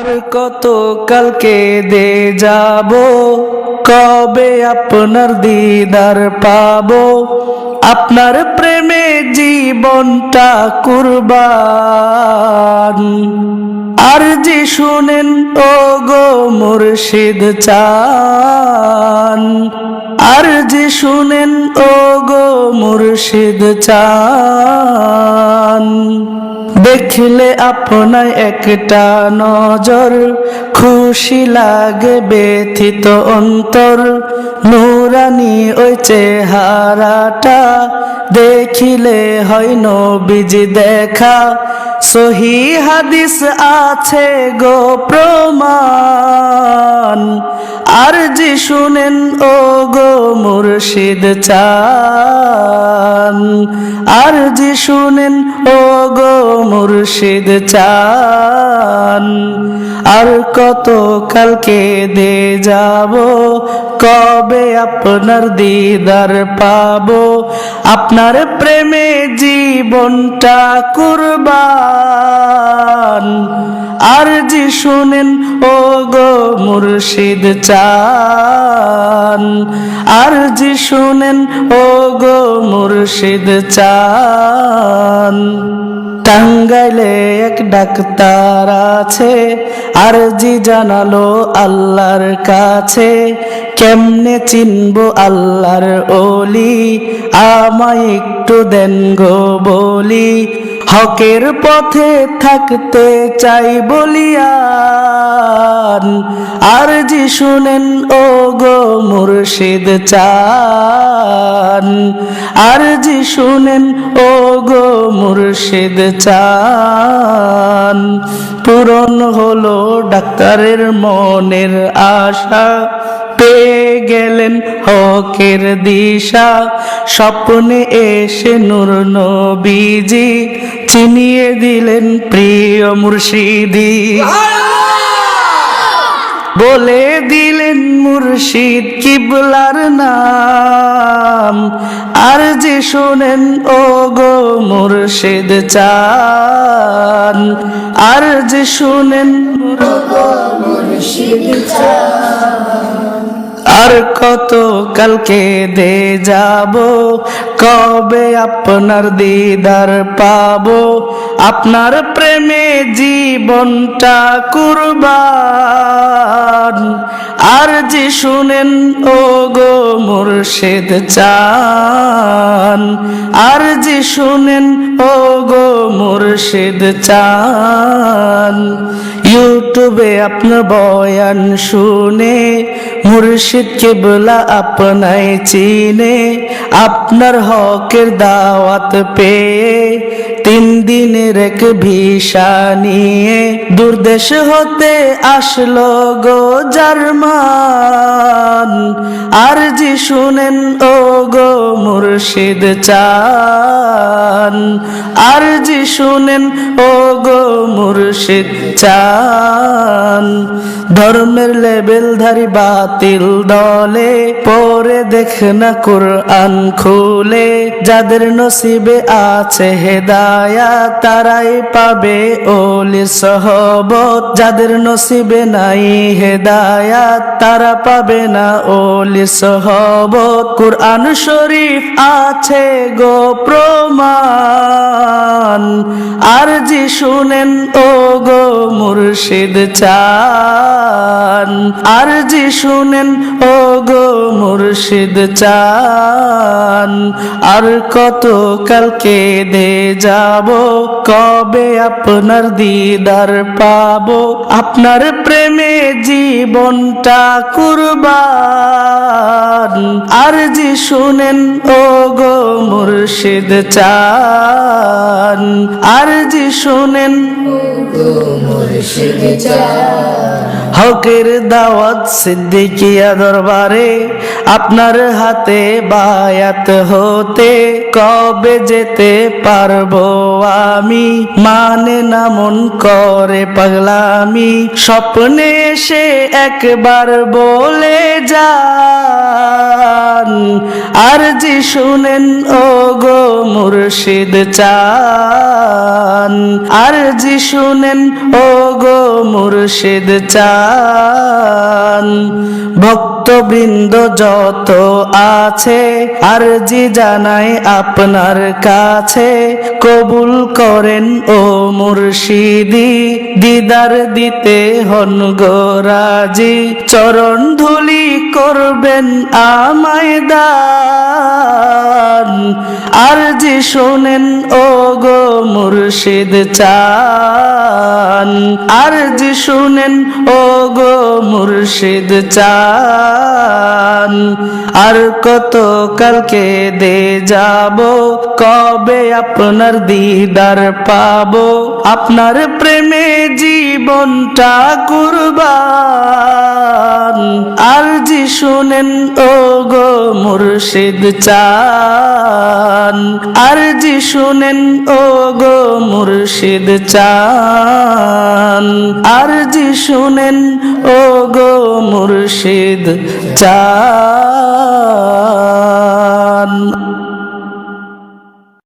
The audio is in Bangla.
আর কত কালকে দে যাব? কবে আপনার দিদার পাবো? আপনার প্রেমে জীবনটা কুরবান। আর যে শুনেন ও গো মুর্শিদ চান। আর যে শুনেন ও গো মুর্শিদ চান। দেখলে আপনায় একটা নজর, খুশি লাগে ব্যথিত অন্তর। নুরানি ওই চেহারাটা দেখিলে হয় নবীজ দেখা। সহি হাদিস আছে গো প্রমাণ, আর যে শুনেন ও গো মুর্শিদ চান আর যে শুনেন ও গো মুর্শিদ চান। আর কত কালকে দে যাব, কবে আপনার দিদার পাবো? আপনার প্রেমে জীবনটা কুরবান। আর জি শুনেন ও গো মুর্শিদ চান। আর জি শুনেন ও গো মুর্শিদ চান। টাঙ্গাইলে এক ডাক্তার আছে আর জি জানালো আল্লাহর কাছে। কেমনে চিনব আল্লাহর ওলি? আমায় একটু দেন গো বলি। হকের পথে থাকতে চাই বলিয়ান। আর জি শুনেন ও গো মুর্শিদ চান। আর জি শুনেন ও গো মুর্শিদ চান। পূরণ হলো ডাক্তারের মনের আশা। পেয়ে গেলেন হকের দিশা। স্বপ্নে এসে নূর নবীজি চিনিয়ে দিলেন প্রিয় মুর্শিদি। বলে দিলেন মুর্শিদ কিবলার নাম। আর যে শোনেন ও গো মুর্শিদ চান। আর যে শুনেন আর কত কালকে দে যাব? কবে আপনার দিদার পাবো? আপনার প্রেমে জীবনটা কুরবান। আর যে শুনেন ও গো মুর্শিদ চান। আর যে শুনেন ও গো মুর্শিদ চান। ইউটিউবে আপনার বয়ান শুনে মুর্শিদ কেবলা আপনায় চিনে, আপনার হকের দাওয়াত পেয়ে, তিন দিনের এক ভিসা নিয়ে দূরদেশ হতে আসলো গো জার্মান। আর যে শুনেন, ও গো মুর্শিদ চান। আর যে শুনেন, ও গো মুর্শিদ চান। ধর্মের লেবেল ধারি বাতিল দলে, পরে দেখ না কোরআন খুলে। যাদের নসিবে আছে হেদায়া তারাই পাবে ওলি সহবত। যাদের নসিবে নাই হেদায়া তারা পাবে না ওলি সহবত। কোরআন শরীফ আছে গো প্রমাণ। আর যে শুনেন ও গো মুর্শিদ চান আর যে শুনেন ও গো মুর্শিদ চান। আর কত কালকে দে যাব, কবে আপনার দিদার পাবো? আপনার প্রেমে জীবনটা কুরবান। আর যে শুনেন ও গো মুর্শিদ চান। আর যে শুনেন হকের দাওয়াত সিদ্দিকিয়া দরবারে আপনার হাতে বায়াত হতে কবে যেতে পারব আমি? মানে না মন করে পাগলামি, স্বপ্নে সে একবার বলে যান। আর যে শুনেন ও গো মুর্শিদ চান। আর যে শুনেন ও গো মুর্শিদ চান। ভক্তবৃন্দ যত আছে আর জি জানাই আপনার কাছে। কবুল করেন ও মুর্শিদি, দিদার দিতে হন গো রাজি। চরণ ধুলি করবেন আমায় দান। আর জি শোনেন ও গো মুর্শিদ চান। আর জি শুনেন ও গো মুর্শিদ চান। আর কত কালকে দে যাব, কবে আপনার দিদার পাবো? আপনার প্রেমে জীবনটা কুরবান। আর জি শুনেন ও গো মুর্শিদ চান। আর জি শুনেন ও গো মুর্শিদ চান। আর জি শুনেন ও গো মুর্শিদ চান